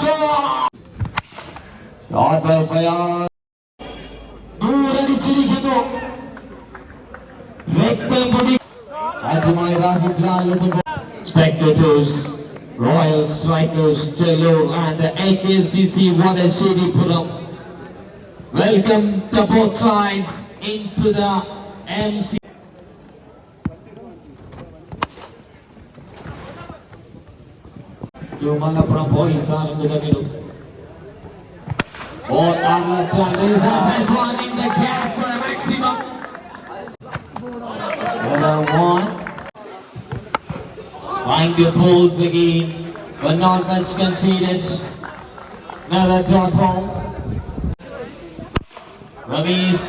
Shot! Shot by Fayaz. ദൂരടിച്ചിരിക്കുന്നു രക്തം പൊടി ആദ്യമായി രാഹിബ് Lal Spectators, Royal Strikers, Stellar and the AKCC Vadashiri Puram. Welcome to both sides into the MC. a maximum. Another one. Find the poles again, but not much conceded. Another dot home. Ramees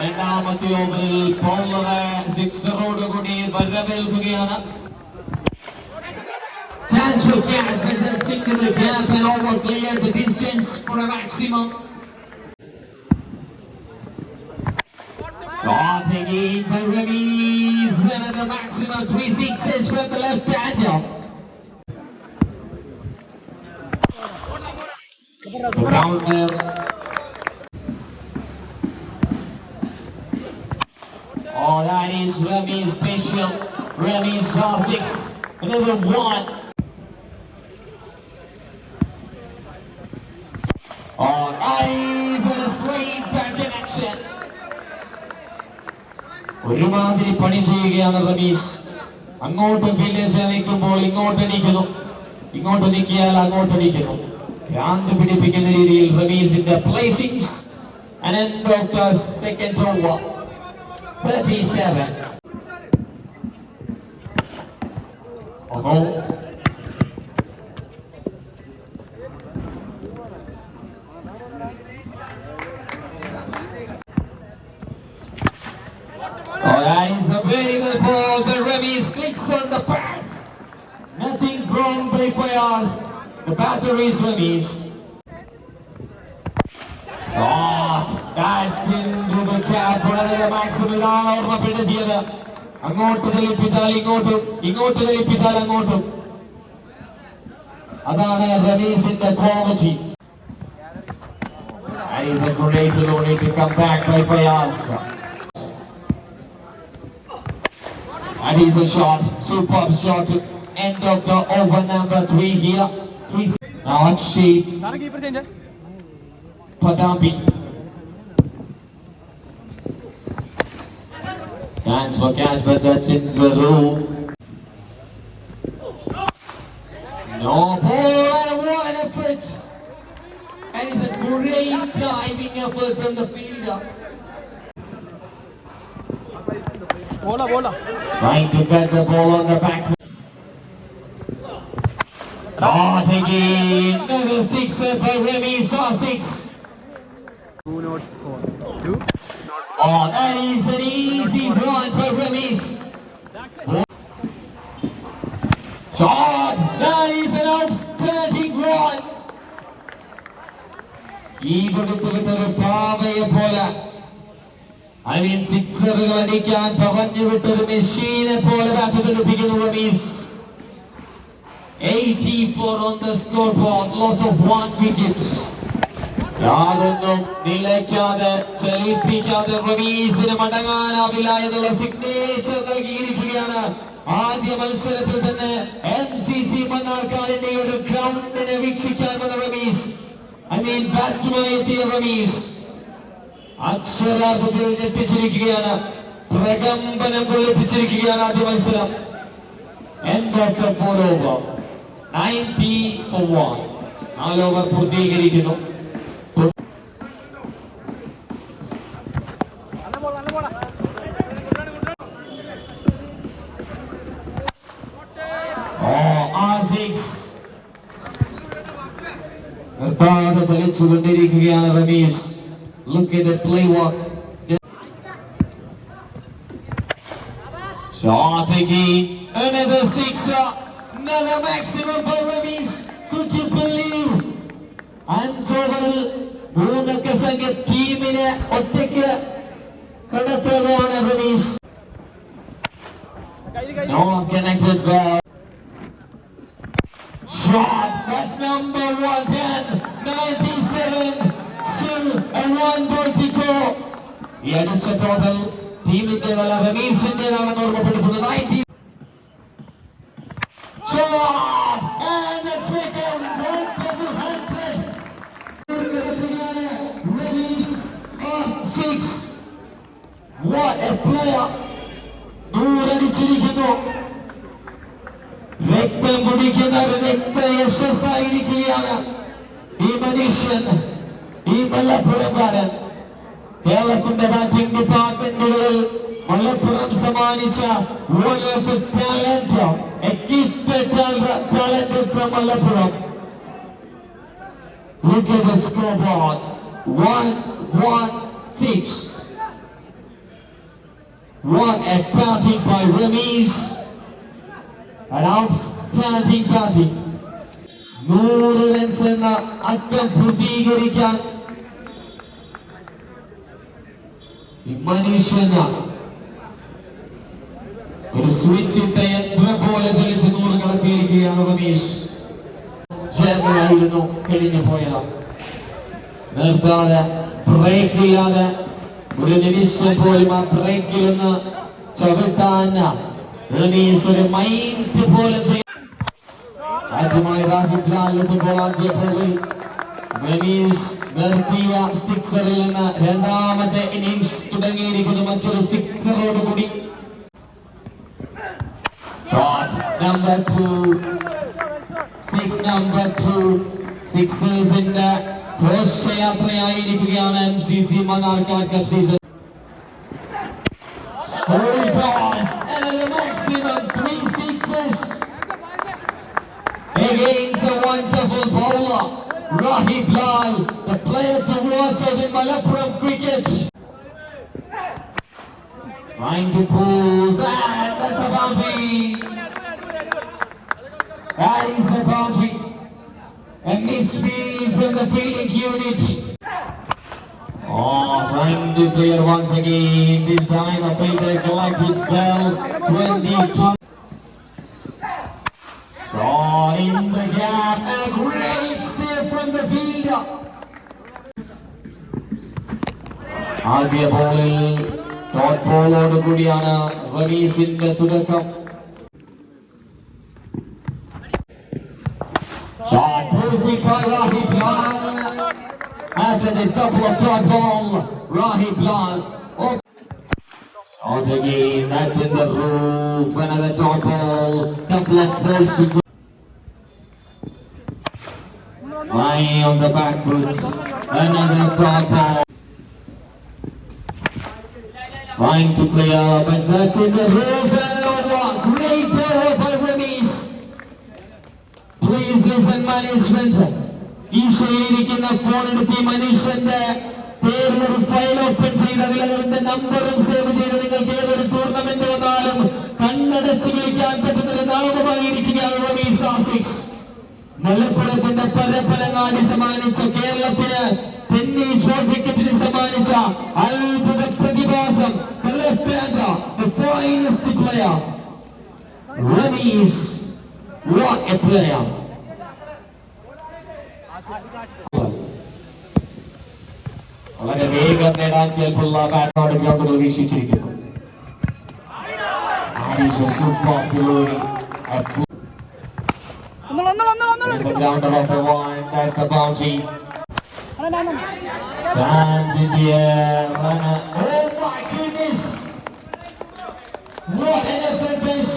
രണ്ടാമത്തെ ഓവറിൽ പോളറെ സിക്സറോട് കൂടി വരവേൽക്കുകയാണ് Chance for Gas, but that's into the gap and over clear the distance for a maximum. Shot again by Ramiz, another maximum three sixes from the left hander. Rounder. Oh, that is Rami's special. Rami's saw six, another one. Oh, nice and a straight back in action. ഒരുമാതിരി പണി ചെയ്യുകയാണ് റമീസ് അങ്ങോട്ട് fielders നിൽക്കുമ്പോൾ ഇങ്ങോട്ട് അടിക്കുന്നു ഇങ്ങോട്ട് നിൽക്കിയാൽ അങ്ങോട്ട് അടിക്കുന്നു ഭ്രാന്ത് പിടിപ്പിക്കുന്ന രീതിയിൽ റമീസിന്റെ പ്ലേസിംഗ്സ് and end of the second over 37 ഓഹോ Oh, that is a very good ball. The Remis clicks on the pads. Nothing wrong by Fayaz. The batter is Remis. Shot. That's into the cap. വളരെ maximum ഇതാണ് ഓർമ്മപ്പെടുത്തിയത് അങ്ങോട്ട് ചലിപ്പിച്ചാൽ ഇങ്ങോട്ടും ഇങ്ങോട്ട് ചലിപ്പിച്ചാൽ അങ്ങോട്ടും അതാണ് റമീസിന്റെ quality That is a great only to come back by Fayaz. And he's a shot, superb shot to end of the over number three here. Three. Now Achi Padambi. Thanks for catch, but that's in the room. No ball and what an effort! And it's a great diving effort from the fielder. ബോളാ ബോളാ Trying to get the ball on the back. Caught again. Another sixer by Remy Saw six. To not four to Oh, that is an easy run for Remis. Shot. That is an outstanding run. ഈ കൊടുത്തു വിട്ടൊരു പാവയെ പോലെ I സിക്സറുകൾ അടിക്കാൻ പറഞ്ഞു വിട്ടൊരു മെഷീനെ പോലെ bat തെളിപ്പിക്കുന്നു Ramees. 84 on the scoreboard, loss of one wicket. യാതൊന്നും നിലയ്ക്കാതെ ചലിപ്പിക്കാതെ റമീസിന് മടങ്ങാനാവില്ല signature നൽകിയിരിക്കുകയാണ്. ആദ്യ മത്സരത്തിൽ തന്നെ എം സി സി മണ്ണാർക്കാടിന്റെ ഒരു ഗ്രൗണ്ടിനെ വീക്ഷിക്കാൻ വന്ന റമീസ്. ഐ മീൻ ബാറ്റുമായി എത്തിയ റമീസ്. അക്ഷരാർത്ഥത്തിൽ ഞെട്ടിച്ചിരിക്കുകയാണ് പ്രകമ്പനം കൊള്ളിപ്പിച്ചിരിക്കുകയാണ് ആദ്യ മത്സരം. Four over ninety four one നാല് ഓവർ പൂർത്തീകരിക്കുന്നു. നിർത്താതെ ചലിച്ചു കൊണ്ടിരിക്കുകയാണ് Rameesh look at the play work shot again another sixer another maximum by Ramesh could you believe അഞ്ചോവറിൽ മൂന്നക്ക സംഖ്യ ടീമിനെ ഒറ്റയ്ക്ക് കടത്തുകയാണ് റമീഷ് കയ്യിൽ കയ്യിൽ North connected well. Shot by That's number 110, 97, goal and one ball to go. ഈ അടിച്ച ടോട്ടൽ ടീമിന്റെ വല റമീസിന്റേതാണെന്ന് ഓർമ്മപ്പെടുത്തുന്നു. Ninety What a player! നൂറടിച്ചിരിക്കുന്നു. രക്തം കുടിക്കുന്ന ഒരു രക്ത യശസ്സായിരിക്കുകയാണ്. ഈ മനുഷ്യൻ ഈ മലപ്പുറംകാരൻ കേരളത്തിന്റെ ബാറ്റിംഗ് ഡിപ്പാർട്ട്മെന്റുകളിൽ മലപ്പുറം സമ്മാനിച്ച one of the talent, a gifted tal- talent from Malappuram Look at the scoreboard. One, one, six. What a batting by Ramiz. An outstanding batting. നൂറ് റൺസ് എന്ന അക്കം പൂർത്തീകരിക്കാൻ ഈ ഒരു സ്വിച്ച് ഇട്ട യന്ത്രം പോലെ ചലിച്ച് നൂറ് കടത്തിയിരിക്കുകയാണ് റമീഷ് ചേർന്നായിരുന്നു കഴിഞ്ഞു പോയത്. നിർത്താതെ ബ്രേക്ക് ഇല്ലാതെ ഒരു നിമിഷം പോലും ആ ബ്രേക്കിൽ നിന്ന് ചവിട്ടാൻ റമീസ് ഒരു മൈൻഡ് പോലെ ചെയ്യും ആദ്യമായി റാഹിബ് ലാൽ എത്തുമ്പോൾ ആദ്യ ബോളിൽ റമീസ് നിർത്തിയ സിക്സറിൽ നിന്ന് രണ്ടാമത്തെ ഇന്നിംഗ്സ് തുടങ്ങിയിരിക്കുന്നു മറ്റൊരു സിക്സറോട് കൂടി shot number two six number two സിക്സേഴ്സിന്റെ ഘോഷയാത്രയായിരിക്കുകയാണ് M C C Mannarkkad cup season Score toss and the maximum three sixes against a wonderful bowler, Rahib Lal, the player to watch in Malappuram cricket. Trying to pull that, that's a boundary. That is a boundary. A misfeed from the fielding unit. Oh, trying to clear once again. This time a fielder collected well. 22. Shot in the gap. A great save from the fielder. ആദ്യ ബോളിൽ dot ബോളോട് കൂടിയാണ് റമീസിന്റെ തുടക്കം Shot pushing by Rahib Lal. After the couple of dot ball, Rahib Lal. Oh. Shot again, that's in the roof. Another dot ball. Couple of balls Lying on the back foot. Another dot ball. Trying to clear, but that's in the roof and over. Great error by Remis. Please listen management ഈ ശരിയിരിക്കുന്ന phone എടുത്ത് ഈ മനുഷ്യന്റെ പേരിലൊരു file open ചെയ്ത് അതിൽ അവരുടെ നമ്പറും save ചെയ്ത് നിങ്ങൾക്ക് ഏതൊരു ടൂർണമെന്റ് വന്നാലും കണ്ണടച്ച് വിളിക്കാൻ പറ്റുന്ന ഒരു നാമമായിരിക്കുകയാണ് റമീസ് ആസിക്സ് മലപ്പുറത്തിന്റെ പരപ്പരങ്ങാടി സമ്മാനിച്ച കേരളത്തിന് ടെന്നീസ് വേൾഡ് ക്രിക്കറ്റിന് സമ്മാനിച്ച അത്ഭുത പ്രതിഭാസം player. Ramiz what a player. വളരെ വേഗം നേടാൻ കേൾപ്പുള്ള ബാറ്റോട് ഗ്രൗണ്ടുകൾ വീക്ഷിച്ചിരിക്കുന്നു super is Hands him of the letter. That's a bounty. Hands in the air. Uh, oh my goodness! What an effort this!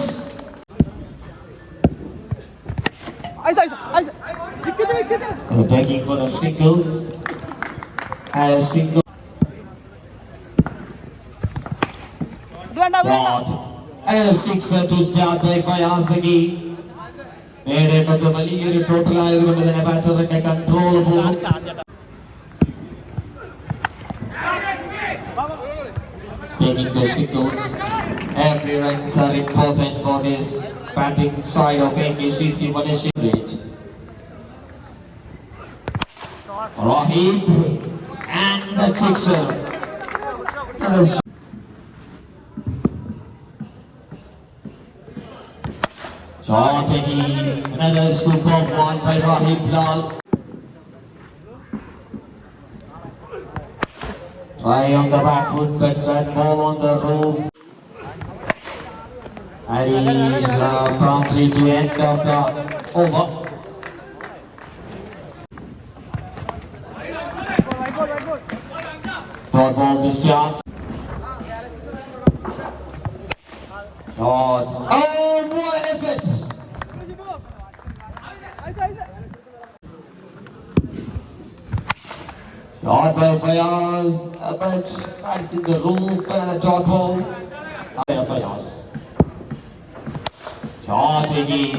Attacking for the singles. A single. Shot. And a sixer to start by Vayazagi. നേടേണ്ടത് വലിയൊരു total ആയതുകൊണ്ട് തന്നെ ബാറ്ററിന്റെ control പോകും taking the singles. Every runs are important for this batting side of AKCC Malaysia Bridge. Rahib and the sixer. Shot again. Another superb one by Rahib Lal. Try on the back foot, but that ball on the roof. And he's uh, promptly to end of the over. Dot ball to shots. Shot. Oh, Shot by Fayaz, uh, but strikes in the roof and a dot ball. By Fayaz. Shot again,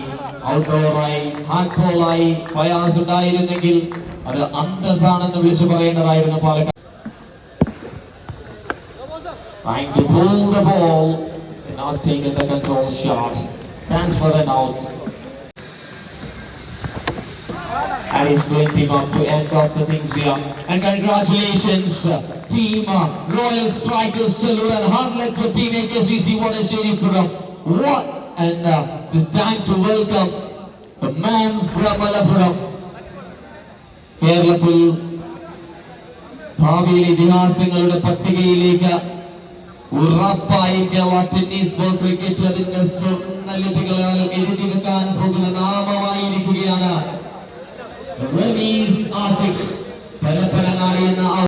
ഔട്ട്ഡോറായി hand ബോളായി Fayaz ഉണ്ടായിരുന്നെങ്കിൽ അത് അന്തസ്സാണെന്ന് വിളിച്ചു പറയേണ്ടതായിരുന്നു Palakkad Trying to pull the ball, and not taking the control shot. Stands for an out. And he's going up to end off the things here. And congratulations, uh, team uh, Royal Strikers Chalur and hard luck for team AKCC. What a shady program. What? And uh, it's time to welcome the man from Malappuram. കേരളത്തിൽ ഭാവിയിൽ ഇതിഹാസങ്ങളുടെ പട്ടികയിലേക്ക് ഉറപ്പായും Kerala tennis ball cricket അതിന്റെ സ്വർണ്ണ ലിപികളാൽ എഴുതി വെക്കാൻ പോകുന്ന നാമമായിരിക്കുകയാണ് the Remy's are six. Pada pada hari ini